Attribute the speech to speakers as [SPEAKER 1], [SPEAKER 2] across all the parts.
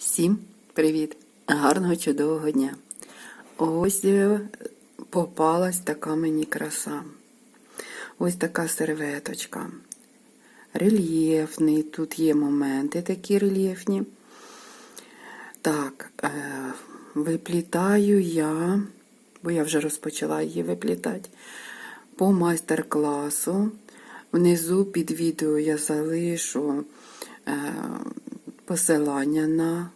[SPEAKER 1] Всім привіт! Гарного чудового дня! Ось е, попалась така мені краса. Ось така серветочка. Рельєфний, тут є моменти такі рельєфні. Так, е, виплітаю я, бо я вже розпочала її виплітати, по майстер-класу. Внизу під відео я залишу е, посилання на,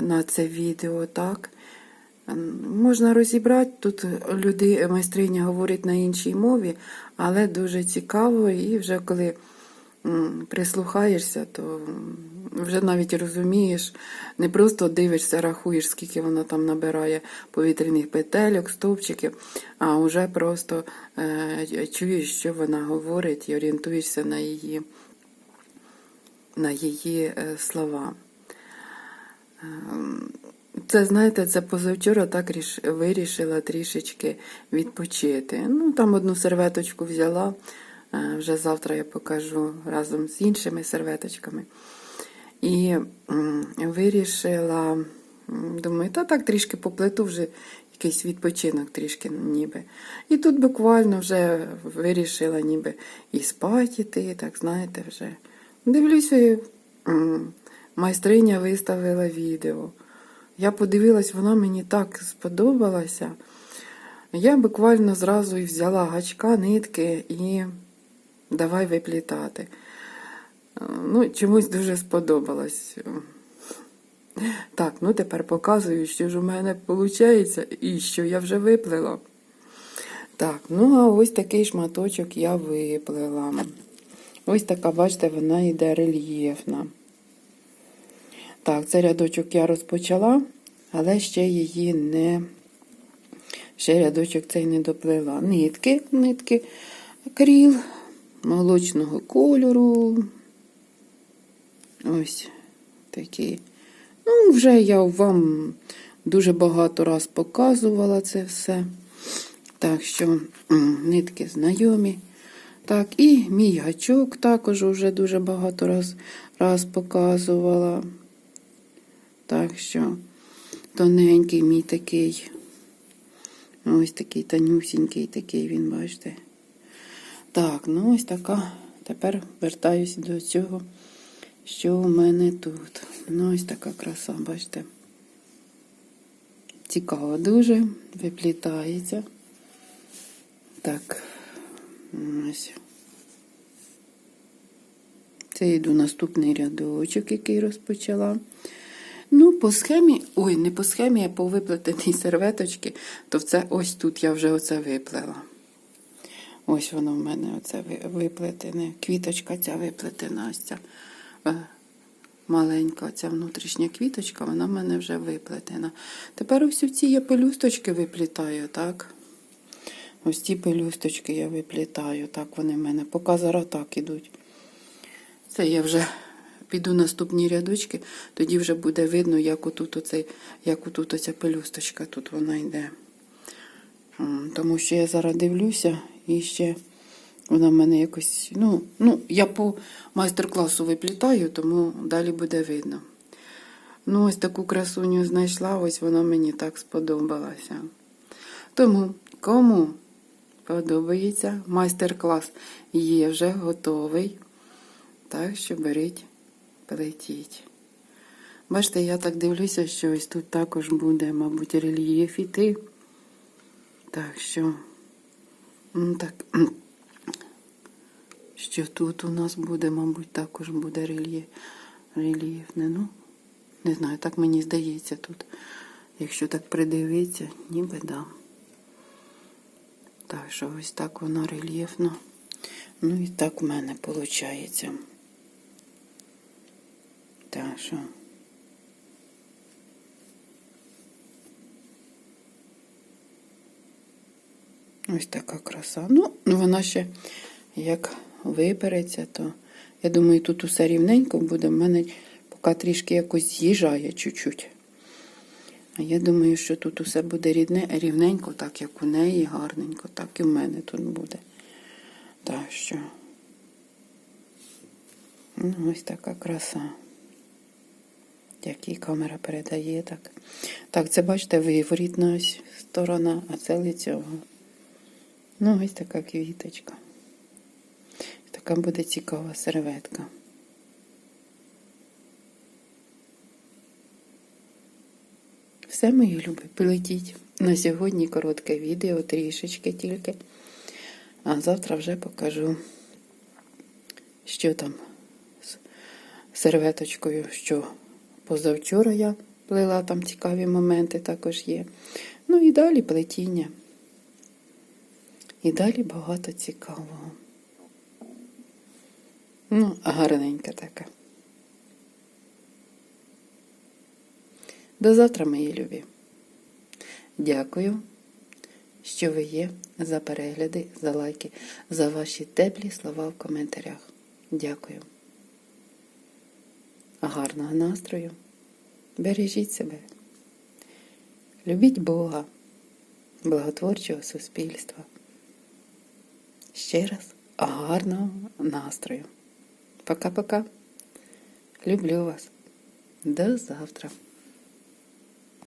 [SPEAKER 1] на це відео, так? Можна розібрати, тут люди, майстриня говорить на іншій мові, але дуже цікаво, і вже коли прислухаєшся, то вже навіть розумієш, не просто дивишся, рахуєш, скільки вона там набирає повітряних петельок, стовпчиків, а вже просто е, чуєш, що вона говорить, і орієнтуєшся на її, на її е, слова. Ем, Це, знаєте, це позавчора так вирішила трішечки відпочити. Ну, там одну серветочку взяла, е, вже завтра я покажу разом з іншими серветочками. І вирішила, думаю, та так трішки поплету вже якийсь відпочинок трішки ніби. І тут буквально вже вирішила ніби і спати так знаєте, вже. Дивлюся, майстриня виставила відео. Я подивилась, вона мені так сподобалася. Я буквально зразу і взяла гачка, нитки і давай виплітати. Ну, чомусь дуже сподобалось. Так, ну тепер показую, що ж у мене виходить і що я вже виплила. Так, ну а ось такий шматочок я виплила. Ось така, бачите, вона йде рельєфна. Так, цей рядочок я розпочала, але ще її не. Ще рядочок цей не доплила. Нитки, нитки, кріл молочного кольору. Ось такі. Ну, вже я вам дуже багато раз показувала це все. Так що нитки знайомі. Так, і мій гачок також вже дуже багато раз, раз показувала. Так що тоненький мій такий. Ось такий тонюсінький такий він, бачите. Так, ну ось така. Тепер вертаюсь до цього, що у мене тут. Ну, ось така краса, бачите. Цікаво дуже, виплітається. Так, ось. Це йду наступний рядочок, який розпочала. Ну, по схемі, ой, не по схемі, а по виплетеній серветочці, то це ось тут я вже оце виплела. Ось воно в мене оце виплетене. Квіточка ця виплетена, ось ця е, маленька ця внутрішня квіточка, вона в мене вже виплетена. Тепер ось ці я пелюсточки виплітаю, так? Ось ці пелюсточки я виплітаю, так вони в мене. Поки зараз так ідуть. Це я вже піду наступні рядочки, тоді вже буде видно, як отут, оцей, як отут оця пелюсточка тут вона йде. Тому що я зараз дивлюся і ще вона в мене якось. Ну, ну я по майстер-класу виплітаю, тому далі буде видно. Ну, ось таку красуню знайшла, ось вона мені так сподобалася. Тому, кому подобається, майстер-клас є вже готовий. Так що беріть, плетіть. Бачите, я так дивлюся, що ось тут також буде, мабуть, рельєф іти. Так що, ну так, що тут у нас буде, мабуть, також буде рельєф, рельєфне. Ну, не знаю, так мені здається тут. Якщо так придивитися, ніби да. Так що ось так воно рельєфно. Ну і так в мене виходить. Що. Ось така краса. Ну, вона ще як вибереться, то я думаю, тут усе рівненько буде. В мене поки трішки якось з'їжджає чуть-чуть. А я думаю, що тут усе буде рідне, рівненько, так як у неї, гарненько, так і в мене тут буде. Так що. Ну, ось така краса. Який камера передає так. Так, це бачите, виворітна сторона, а це лицьова. Ну, ось така квіточка. Така буде цікава серветка. Все, мої любі, полетіть. На сьогодні коротке відео, трішечки тільки. А завтра вже покажу, що там з серветочкою, що позавчора я плела, там цікаві моменти також є. Ну і далі плетіння. І далі багато цікавого. Ну, гарненька така. До завтра, мої любі. Дякую, що ви є, за перегляди, за лайки, за ваші теплі слова в коментарях. Дякую. Гарного настрою. Бережіть себе. Любіть Бога, благотворчого суспільства. Ще раз гарного настрою. Пока-пока. Люблю вас. До завтра.